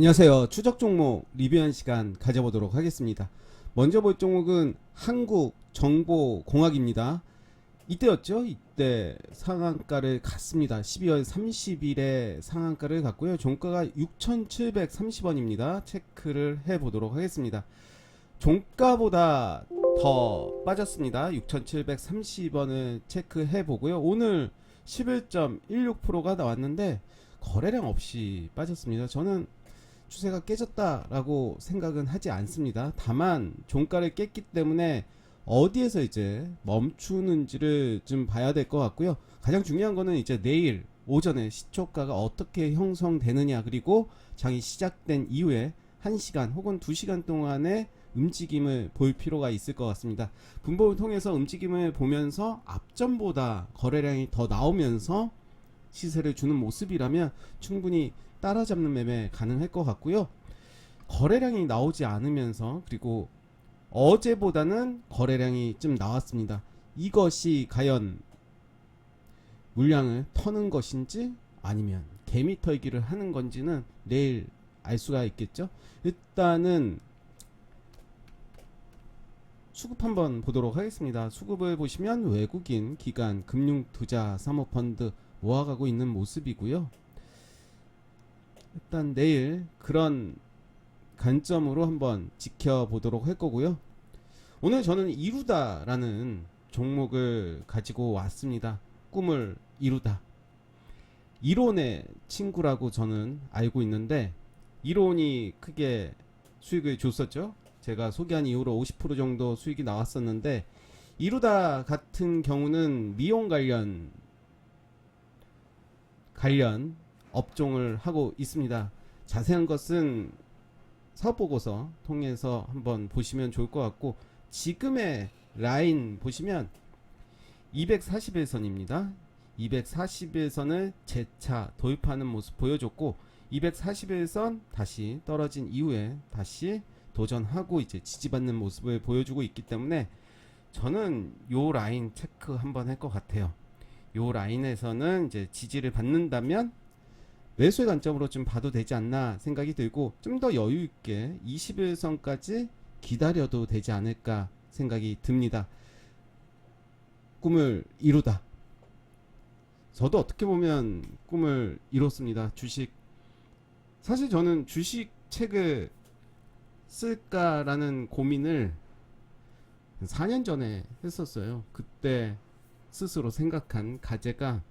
안녕하세요. 추적 종목 리뷰한 시간 가져보도록 하겠습니다. 먼저 볼 종목은 한국 정보 공학입니다. 이때였죠? 이때 상한가를 갔습니다. 12월 30일에 상한가를 갔고요. 종가가 6,730원입니다. 체크를 해 보도록 하겠습니다. 종가보다 더 빠졌습니다. 6,730원을 체크해 보고요. 오늘 11.16%가 나왔는데 거래량 없이 빠졌습니다. 저는 추세가 깨졌다라고 생각은 하지 않습니다. 다만 종가를 깼기 때문에 어디에서 이제 멈추는지를 좀 봐야 될 것 같고요. 가장 중요한 거는 이제 내일 오전에 시초가가 어떻게 형성되느냐 그리고 장이 시작된 이후에 1시간 혹은 2시간 동안의 움직임을 볼 필요가 있을 것 같습니다. 분법을 통해서 움직임을 보면서 앞전보다 거래량이 더 나오면서 시세를 주는 모습이라면 충분히 따라잡는 매매 가능할 것 같고요. 거래량이 나오지 않으면서 그리고 어제보다는 거래량이 좀 나왔습니다. 이것이 과연 물량을 터는 것인지 아니면 개미 털기를 하는 건지는 내일 알 수가 있겠죠. 일단은 수급 한번 보도록 하겠습니다. 수급을 보시면 외국인 기관 금융 투자 사모펀드 모아가고 있는 모습이고요. 일단 내일 그런 관점으로 한번 지켜보도록 할 거고요. 오늘 저는 이루다라는 종목을 가지고 왔습니다. 꿈을 이루다. 이론의 친구라고 저는 알고 있는데 이론이 크게 수익을 줬었죠. 제가 소개한 이후로 50% 정도 수익이 나왔었는데 이루다 같은 경우는 미용 관련 관련 업종을 하고 있습니다. 자세한 것은 사업 보고서 통해서 한번 보시면 좋을 것 같고 지금의 라인 보시면 241선입니다. 241선을 재차 도입하는 모습 보여줬고 241선 다시 떨어진 이후에 다시 도전하고 이제 지지받는 모습을 보여주고 있기 때문에 저는 요 라인 체크 한번 할 것 같아요. 요 라인에서는 이제 지지를 받는다면 매수의 관점으로 좀 봐도 되지 않나 생각이 들고 좀 더 여유 있게 21선까지 기다려도 되지 않을까 생각이 듭니다. 꿈을 이루다. 저도 어떻게 보면 꿈을 이뤘습니다. 주식. 사실 저는 주식 책을 쓸까라는 고민을 4년 전에 했었어요. 그때 스스로 생각한 가제가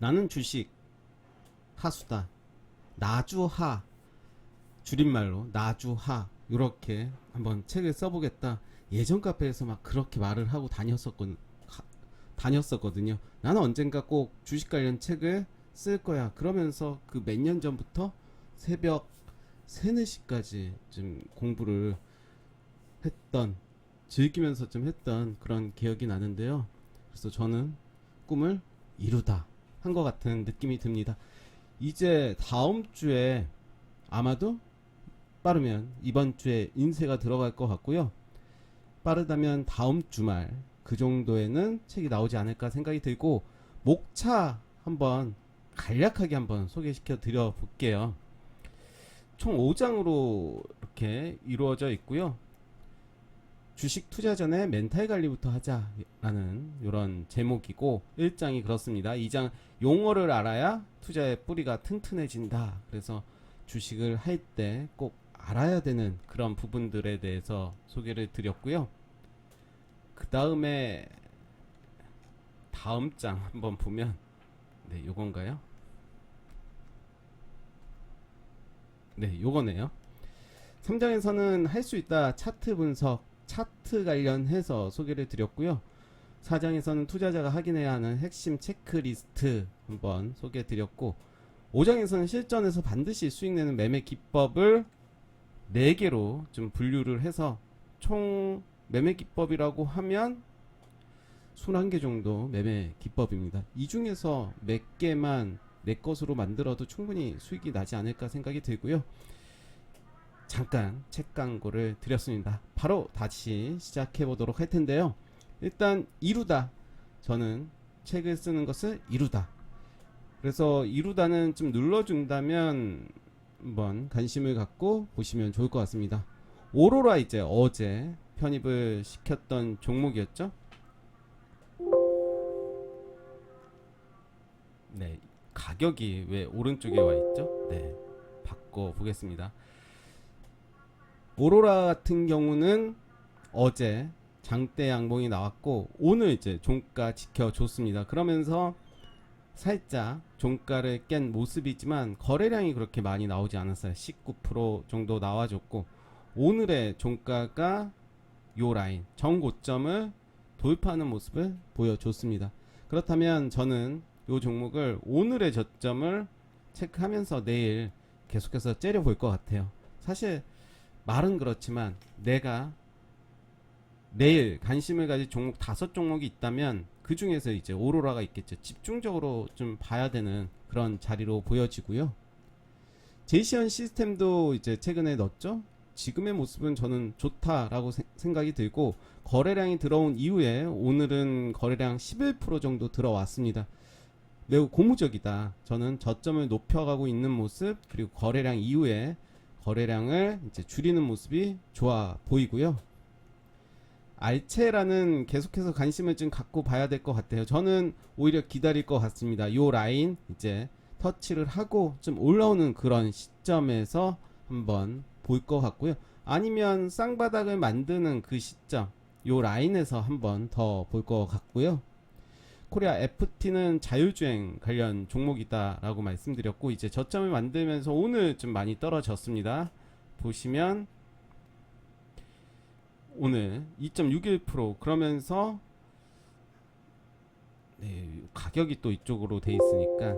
나는 주식 하수다. 나주하 줄임말로 나주하 이렇게 한번 책을 써보겠다. 예전 카페에서 막 그렇게 말을 하고 다녔었건 하- 다녔었거든요. 나는 언젠가 꼭 주식 관련 책을 쓸 거야. 그러면서 그 몇 년 전부터 새벽 3, 4시까지 좀 공부를 했던 즐기면서 좀 했던 그런 기억이 나는데요. 그래서 저는 꿈을 이루다 한 것 같은 느낌이 듭니다. 이제 다음 주에 아마도 빠르면 이번 주에 인쇄가 들어갈 것 같고요. 빠르다면 다음 주말 그 정도에는 책이 나오지 않을까 생각이 들고 목차 한번 간략하게 한번 소개시켜 드려 볼게요. 총 5장으로 이렇게 이루어져 있고요. 주식 투자 전에 멘탈 관리부터 하자 라는 이런 제목이고 1장이 그렇습니다. 2장 용어를 알아야 투자의 뿌리가 튼튼해진다. 그래서 주식을 할 때 꼭 알아야 되는 그런 부분들에 대해서 소개를 드렸고요. 그 다음에 다음 장 한번 보면 네, 요건가요? 네, 요거네요. 3장에서는 할 수 있다 차트 분석, 차트 관련해서 소개를 드렸고요. 4장에서는 투자자가 확인해야 하는 핵심 체크리스트 한번 소개해 드렸고 5장에서는 실전에서 반드시 수익 내는 매매 기법을 4개로 좀 분류를 해서 총 매매 기법이라고 하면 21개 정도 매매 기법입니다. 이 중에서 몇 개만 내 것으로 만들어도 충분히 수익이 나지 않을까 생각이 들고요. 잠깐 책 광고를 드렸습니다. 바로 다시 시작해 보도록 할 텐데요. 일단 이루다. 저는 책을 쓰는 것을 이루다. 그래서 이루다는 좀 눌러준다면 한번 관심을 갖고 보시면 좋을 것 같습니다. 오로라 이제 어제 편입을 시켰던 종목이었죠. 네, 가격이 왜 오른쪽에 와 있죠? 네, 바꿔 보겠습니다. 오로라 같은 경우는 어제 장대 양봉이 나왔고 오늘 이제 종가 지켜줬습니다. 그러면서 살짝 종가를 깬 모습이지만 거래량이 그렇게 많이 나오지 않았어요. 19% 정도 나와줬고 오늘의 종가가 요 라인 정고점을 돌파하는 모습을 보여줬습니다. 그렇다면 저는 요 종목을 오늘의 저점을 체크하면서 내일 계속해서 째려 볼 것 같아요. 사실 말은 그렇지만 내가 내일 관심을 가질 종목 다섯 종목이 있다면 그 중에서 이제 오로라가 있겠죠. 집중적으로 좀 봐야 되는 그런 자리로 보여지고요. 제이시언 시스템도 이제 최근에 넣었죠. 지금의 모습은 저는 좋다라고 세- 생각이 들고 거래량이 들어온 이후에 오늘은 거래량 11% 정도 들어왔습니다. 매우 고무적이다. 저는 저점을 높여가고 있는 모습 그리고 거래량 이후에 거래량을 이제 줄이는 모습이 좋아 보이고요. 알체라는 계속해서 관심을 좀 갖고 봐야 될 것 같아요. 저는 오히려 기다릴 것 같습니다. 요 라인 이제 터치를 하고 좀 올라오는 그런 시점에서 한번 볼 것 같고요. 아니면 쌍바닥을 만드는 그 시점, 요 라인에서 한번 더 볼 것 같고요. 코리아 FT는 자율주행 관련 종목이다라고 말씀드렸고 이제 저점을 만들면서 오늘 좀 많이 떨어졌습니다. 보시면 오늘 2.61% 그러면서 네, 가격이 또 이쪽으로 돼 있으니까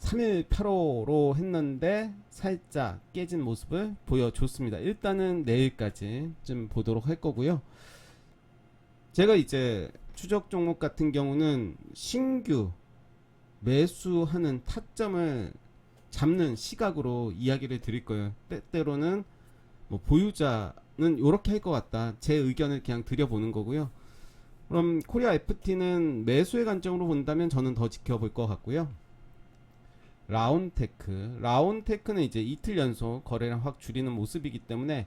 3일 8호로 했는데 살짝 깨진 모습을 보여줬습니다. 일단은 내일까지 좀 보도록 할 거고요. 제가 이제 추적 종목 같은 경우는 신규 매수하는 타점을 잡는 시각으로 이야기를 드릴 거예요. 때때로는 뭐 보유자는 이렇게 할 것 같다. 제 의견을 그냥 드려보는 거고요. 그럼 코리아 FT는 매수의 관점으로 본다면 저는 더 지켜볼 것 같고요. 라운테크, 라운테크는 이제 이틀 연속 거래량 확 줄이는 모습이기 때문에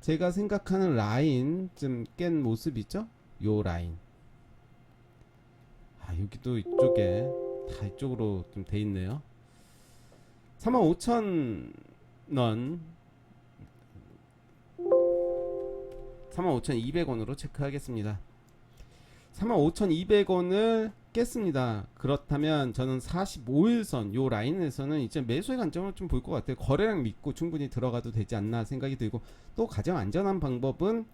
제가 생각하는 라인 좀깬 모습이죠. 요 라인. 아 여기도 이쪽에 다 이쪽으로 좀 돼 있네요. 35,000원 35,200원으로 체크하겠습니다. 35,200원을 깼습니다. 그렇다면 저는 45일선 요 라인에서는 이제 매수의 관점을 좀 볼 것 같아요. 거래량 믿고 충분히 들어가도 되지 않나 생각이 들고 또 가장 안전한 방법은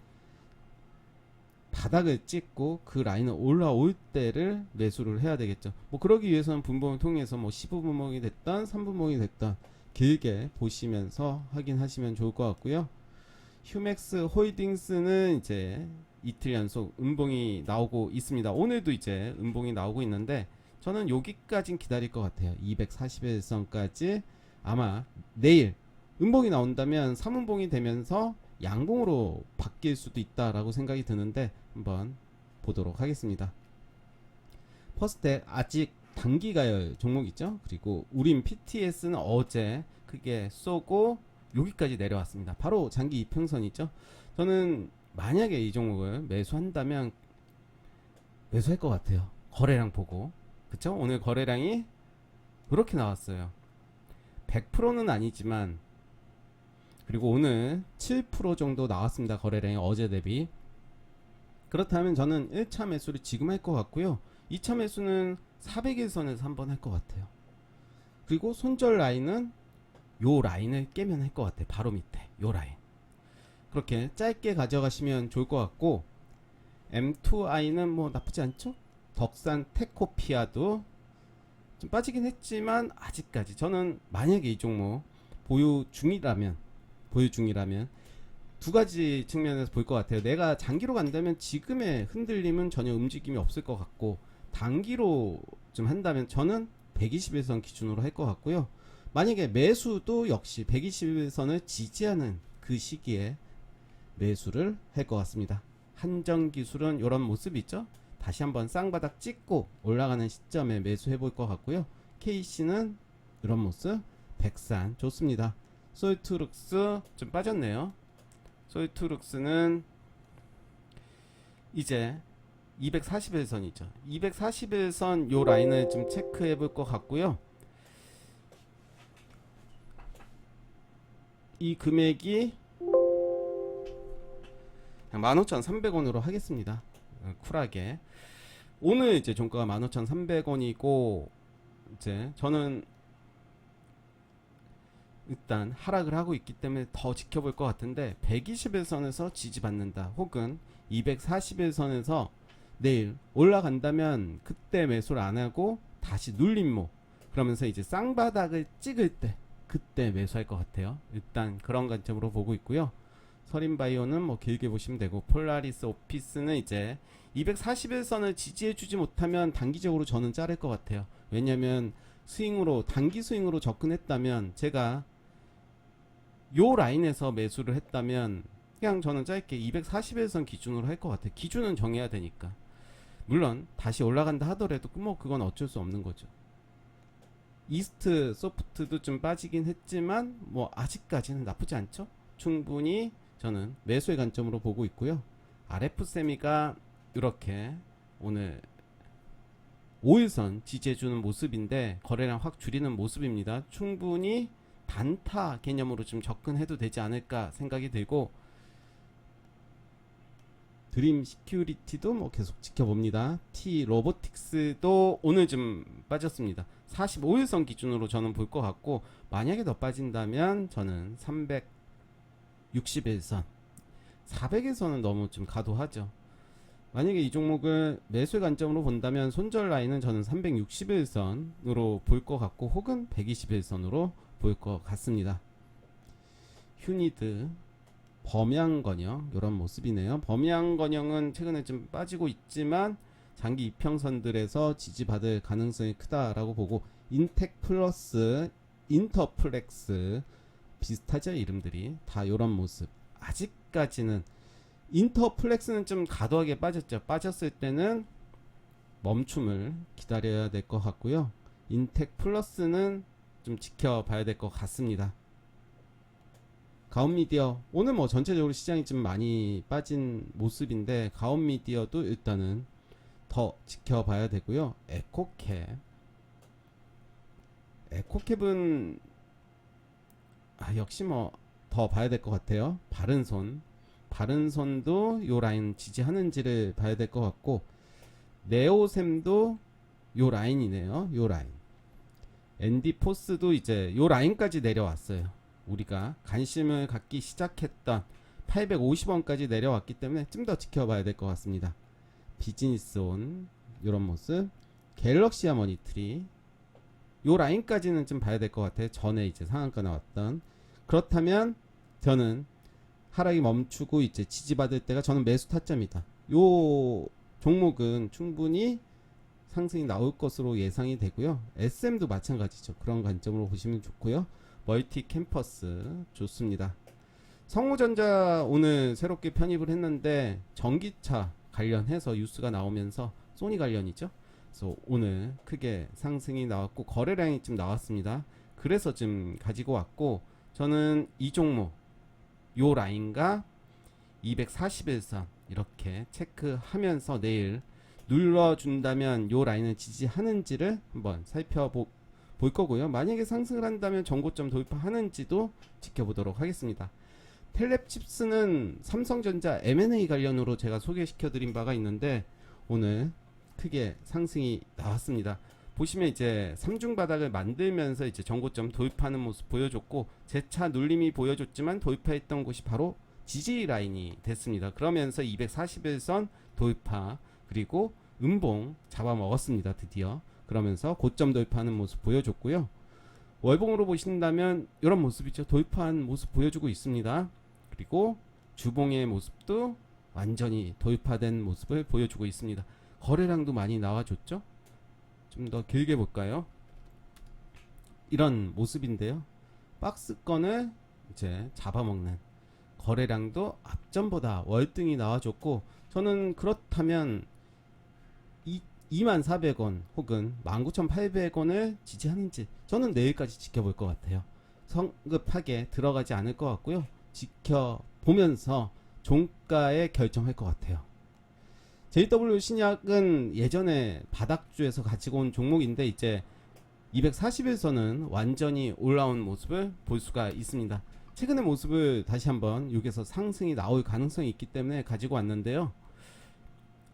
바닥을 찍고 그 라인을 올라올 때를 매수를 해야 되겠죠. 뭐 그러기 위해서는 분봉을 통해서 뭐 15분봉이 됐던 3분봉이 됐던 길게 보시면서 확인하시면 좋을 것 같고요. 휴맥스 홀딩스는 이제 이틀 연속 음봉이 나오고 있습니다. 오늘도 이제 음봉이 나오고 있는데 저는 여기까진 기다릴 것 같아요. 241선까지 아마 내일 음봉이 나온다면 3음봉이 되면서 양봉으로 바뀔 수도 있다라고 생각이 드는데 한번 보도록 하겠습니다. 퍼스텍 아직 단기 가열 종목이죠. 그리고 우린 PTS는 어제 크게 쏘고 여기까지 내려왔습니다. 바로 장기 이평선이죠. 저는 만약에 이 종목을 매수한다면 매수할 것 같아요. 거래량 보고. 그쵸? 오늘 거래량이 이렇게 나왔어요. 100%는 아니지만 그리고 오늘 7% 정도 나왔습니다. 거래량이 어제 대비. 그렇다면 저는 1차 매수를 지금 할 것 같고요. 2차 매수는 400일선에서 한번 할 것 같아요. 그리고 손절 라인은 요 라인을 깨면 할 것 같아요. 바로 밑에 요 라인. 그렇게 짧게 가져가시면 좋을 것 같고 M2i는 뭐 나쁘지 않죠? 덕산 테코피아도 좀 빠지긴 했지만 아직까지 저는 만약에 이 종목 보유 중이라면 보유 중이라면 두 가지 측면에서 볼 것 같아요. 내가 장기로 간다면 지금의 흔들림은 전혀 움직임이 없을 것 같고 단기로 좀 한다면 저는 121선 기준으로 할 것 같고요. 만약에 매수도 역시 121선을 지지하는 그 시기에 매수를 할 것 같습니다. 한정 기술은 이런 모습이 있죠. 다시 한번 쌍바닥 찍고 올라가는 시점에 매수해 볼 것 같고요. KC는 이런 모습 백산 좋습니다. 소이투룩스 좀 빠졌네요. 소이투룩스는 이제 241선이죠. 241선 요 라인을 좀 체크해 볼 것 같고요. 이 금액이 그냥 15,300원으로 하겠습니다. 어, 쿨하게. 오늘 이제 종가가 15,300원이고 이제 저는 일단 하락을 하고 있기 때문에 더 지켜볼 것 같은데 121선에서 지지받는다 혹은 241선에서 내일 올라간다면 그때 매수를 안 하고 다시 눌림목 그러면서 이제 쌍바닥을 찍을 때 그때 매수할 것 같아요 일단 그런 관점으로 보고 있고요 서린바이오는 뭐 길게 보시면 되고 폴라리스 오피스는 이제 241선을 지지해주지 못하면 단기적으로 저는 자를 것 같아요 왜냐면 스윙으로 단기 스윙으로 접근했다면 제가 요 라인에서 매수를 했다면 그냥 저는 짧게 241선 기준으로 할 것 같아요. 기준은 정해야 되니까. 물론 다시 올라간다 하더라도 뭐 그건 어쩔 수 없는 거죠. 이스트 소프트도 좀 빠지긴 했지만 뭐 아직까지는 나쁘지 않죠. 충분히 저는 매수의 관점으로 보고 있고요. RF 세미가 이렇게 오늘 5일선 지지해주는 모습인데 거래량 확 줄이는 모습입니다. 충분히 단타 개념으로 좀 접근해도 되지 않을까 생각이 들고 드림 시큐리티도 뭐 계속 지켜봅니다. T 로보틱스도 오늘 좀 빠졌습니다. 45일선 기준으로 저는 볼 것 같고 만약에 더 빠진다면 저는 361선 400에서는 너무 좀 가도하죠. 만약에 이 종목을 매수 관점으로 본다면 손절 라인은 저는 361선으로 볼 것 같고 혹은 121선으로 볼 것 같습니다. 휴니드 범양 건영 이런 모습이네요. 범양 건영은 최근에 좀 빠지고 있지만 장기 이평선들에서 지지받을 가능성이 크다라고 보고 인텍 플러스 인터플렉스 비슷하죠 이름들이? 다 이런 모습. 아직까지는 인터플렉스는 좀 과도하게 빠졌죠. 빠졌을 때는 멈춤을 기다려야 될 것 같고요. 인텍 플러스는 좀 지켜봐야 될 것 같습니다. 가온미디어 오늘 뭐 전체적으로 시장이 좀 많이 빠진 모습인데 가온미디어도 일단은 더 지켜봐야 되고요. 에코캡. 에코캡은 아 역시 뭐 더 봐야 될 것 같아요. 바른 손. 바른 손도 요 라인 지지하는지를 봐야 될 것 같고 네오셈도 요 라인이네요. 요 라인. 앤디 포스도 이제 요 라인까지 내려왔어요. 우리가 관심을 갖기 시작했던 850원까지 내려왔기 때문에 좀 더 지켜봐야 될 것 같습니다. 비즈니스 온 이런 모습 갤럭시아 머니트리 요 라인까지는 좀 봐야 될 것 같아요. 전에 이제 상한가 나왔던 그렇다면 저는 하락이 멈추고 이제 지지받을 때가 저는 매수 타점이다. 요 종목은 충분히 상승이 나올 것으로 예상이 되고요. SM도 마찬가지죠. 그런 관점으로 보시면 좋고요. 멀티 캠퍼스 좋습니다. 성우전자 오늘 새롭게 편입을 했는데 전기차 관련해서 뉴스가 나오면서 소니 관련이죠. 그래서 오늘 크게 상승이 나왔고 거래량이 좀 나왔습니다. 그래서 좀 가지고 왔고 저는 이 종목 요 라인과 241선 이렇게 체크하면서 내일 눌러준다면 요 라인을 지지하는지를 한번 살펴보 볼 거고요. 만약에 상승을 한다면 전고점 돌파하는지도 지켜보도록 하겠습니다. 텔랩칩스는 삼성전자 M&A 관련으로 제가 소개시켜 드린 바가 있는데 오늘 크게 상승이 나왔습니다. 보시면 이제 삼중 바닥을 만들면서 이제 전고점 돌파하는 모습 보여줬고 재차 눌림이 보여줬지만 돌파했던 곳이 바로 지지 라인이 됐습니다. 그러면서 241선 돌파 그리고 음봉 잡아먹었습니다. 드디어 그러면서 고점 돌파하는 모습 보여줬고요. 월봉으로 보신다면 이런 모습이죠. 돌파한 모습 보여주고 있습니다. 그리고 주봉의 모습도 완전히 돌파된 모습을 보여주고 있습니다. 거래량도 많이 나와줬죠. 좀 더 길게 볼까요? 이런 모습인데요. 박스권을 이제 잡아먹는 거래량도 앞전보다 월등히 나와줬고 저는 그렇다면 이 24,400원 혹은 19,800원을 지지하는지 저는 내일까지 지켜볼 것 같아요. 성급하게 들어가지 않을 것 같고요. 지켜보면서 종가에 결정할 것 같아요. JW 신약은 예전에 바닥주에서 가지고 온 종목인데 이제 240일선은 완전히 올라온 모습을 볼 수가 있습니다. 최근의 모습을 다시 한번 여기서 상승이 나올 가능성이 있기 때문에 가지고 왔는데요.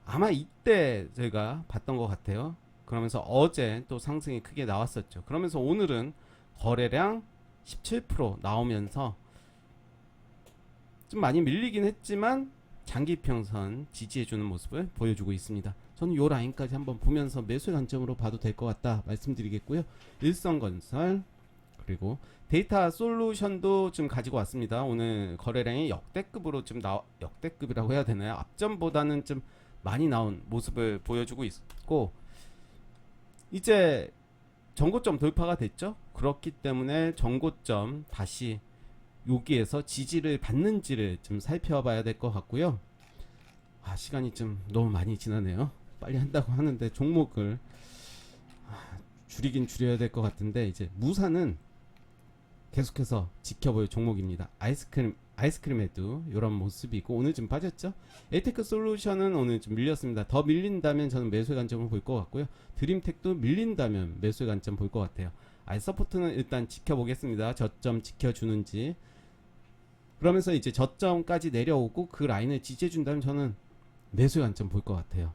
아마 이때 제가 봤던 것 같아요. 그러면서 어제 또 상승이 크게 나왔었죠. 그러면서 오늘은 거래량 17% 나오면서 좀 많이 밀리긴 했지만 장기 평선 지지해주는 모습을 보여주고 있습니다. 저는 요 라인까지 한번 보면서 매수 관점으로 봐도 될 것 같다 말씀드리겠고요. 일성건설 그리고 데이터 솔루션도 좀 가지고 왔습니다. 오늘 거래량이 역대급으로 좀 나, 역대급이라고 해야 되나요? 앞전보다는 좀 많이 나온 모습을 보여주고 있고 이제 전고점 돌파가 됐죠. 그렇기 때문에 전고점 다시 여기에서 지지를 받는지를 좀 살펴봐야 될 것 같고요. 아 시간이 좀 너무 많이 지나네요. 빨리 한다고 하는데 종목을 아, 줄이긴 줄여야 될 것 같은데 이제 무사는 계속해서 지켜볼 종목입니다. 아이스크림 아이스크림에도 이런 모습이고 오늘 좀 빠졌죠. 에테크 솔루션은 오늘 좀 밀렸습니다. 더 밀린다면 저는 매수의 관점을 볼 것 같고요. 드림텍도 밀린다면 매수의 관점 볼 것 같아요. 아이 서포트는 일단 지켜보겠습니다. 저점 지켜주는지. 그러면서 이제 저점까지 내려오고 그 라인을 지지해 준다면 저는 매수의 관점 볼 것 같아요.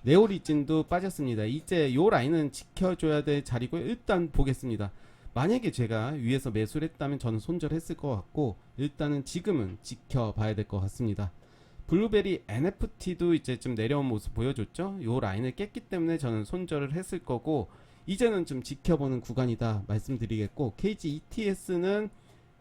네오리진도 빠졌습니다. 이제 요 라인은 지켜줘야 될 자리고요. 일단 보겠습니다. 만약에 제가 위에서 매수를 했다면 저는 손절했을 것 같고 일단은 지금은 지켜봐야 될 것 같습니다. 블루베리 NFT도 이제 좀 내려온 모습 보여줬죠. 요 라인을 깼기 때문에 저는 손절을 했을 거고 이제는 좀 지켜보는 구간이다 말씀드리겠고 KG ETS는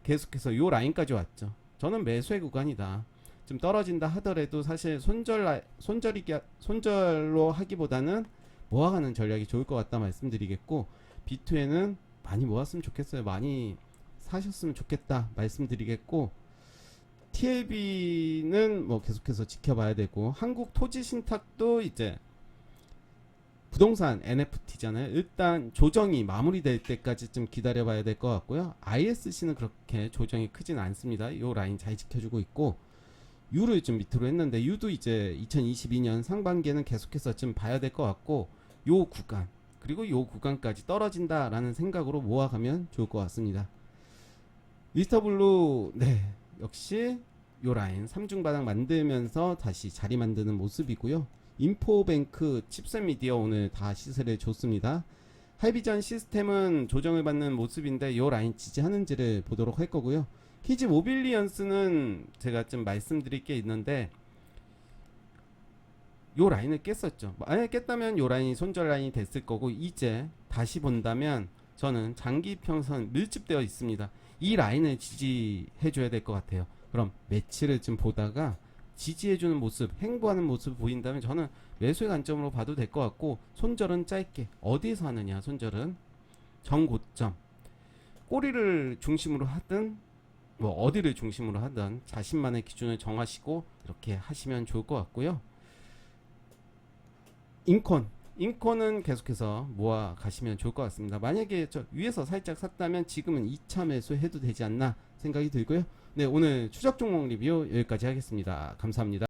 계속해서 요 라인까지 왔죠. 저는 매수의 구간이다. 좀 떨어진다 하더라도 사실 손절 라- 손절이기 손절로 하기보다는 모아가는 전략이 좋을 것 같다 말씀드리겠고 B2에는 많이 모았으면 좋겠어요. 많이 사셨으면 좋겠다 말씀드리겠고 TLB는 뭐 계속해서 지켜봐야 되고 한국 토지 신탁도 이제 부동산 NFT잖아요. 일단 조정이 마무리될 때까지 좀 기다려봐야 될 것 같고요. ISC는 그렇게 조정이 크진 않습니다. 이 라인 잘 지켜주고 있고 유를 좀 밑으로 했는데 유도 이제 2022년 상반기에는 계속해서 좀 봐야 될 것 같고 요 구간 그리고 요 구간까지 떨어진다라는 생각으로 모아가면 좋을 것 같습니다. 미스터블루 네 역시 요 라인 3중 바닥 만들면서 다시 자리 만드는 모습이고요. 인포뱅크 칩셋 미디어 오늘 다 시세를 줬습니다. 하이비전 시스템은 조정을 받는 모습인데 요 라인 지지하는지를 보도록 할 거고요. 키즈 모빌리언스는 제가 좀 말씀드릴 게 있는데 요 라인을 깼었죠. 만약에 깼다면 요 라인이 손절 라인이 됐을 거고 이제 다시 본다면 저는 장기 평선 밀집되어 있습니다. 이 라인을 지지해 줘야 될 것 같아요. 그럼 매치를 좀 보다가 지지해주는 모습, 행보하는 모습 보인다면 저는 매수의 관점으로 봐도 될 것 같고 손절은 짧게 어디서 하느냐 손절은 정고점 꼬리를 중심으로 하든 뭐 어디를 중심으로 하든 자신만의 기준을 정하시고 이렇게 하시면 좋을 것 같고요. 인콘 인콘은 계속해서 모아 가시면 좋을 것 같습니다. 만약에 저 위에서 살짝 샀다면 지금은 2차 매수해도 되지 않나 생각이 들고요. 네 오늘 추적 종목 리뷰 여기까지 하겠습니다. 감사합니다.